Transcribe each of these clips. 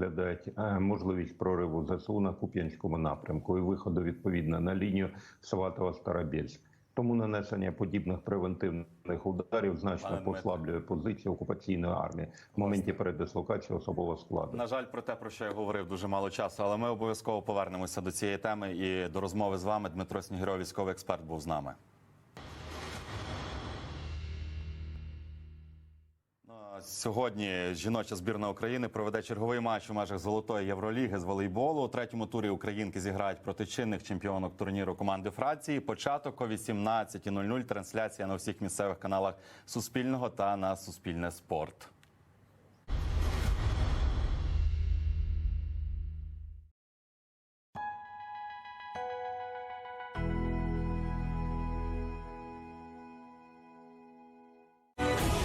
розглядають можливість прориву ЗСУ на Куп'янському напрямку і виходу відповідно на лінію Сватово-Старобільськ. Тому нанесення подібних превентивних ударів значно Пане послаблює позицію окупаційної армії в моменті передислокації особового складу. На жаль, про те, про що я говорив, дуже мало часу, але ми обов'язково повернемося до цієї теми і до розмови з вами. Дмитро Снігирьов, військовий експерт, був з нами. Сьогодні жіноча збірна України проведе черговий матч у межах золотої євроліги з волейболу. У третьому турі українки зіграють проти чинних чемпіонок турніру команди Франції. Початок о 18.00. Трансляція на всіх місцевих каналах Суспільного та на Суспільне спорт.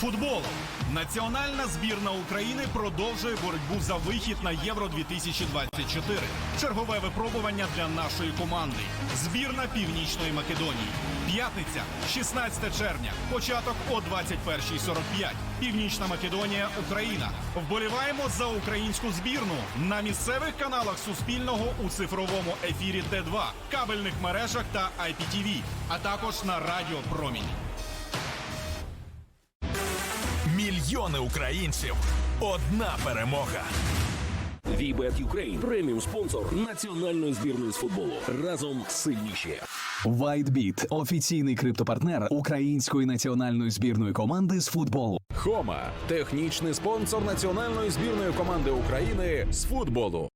Футбол. Національна збірна України продовжує боротьбу за вихід на Євро 2024. Чергове випробування для нашої команди. Збірна Північної Македонії. П'ятниця, 16 червня. Початок о 21.45. Північна Македонія, Україна. Вболіваємо за українську збірну на місцевих каналах Суспільного у цифровому ефірі Т2, кабельних мережах та IPTV, а також на Радіо Промінь. Мільйони українців. Одна перемога. VBET Ukraine – преміум спонсор національної збірної з футболу. Разом сильніші. ВайтБіт – офіційний криптопартнер української національної збірної команди з футболу. Хома технічний спонсор національної збірної команди України з футболу.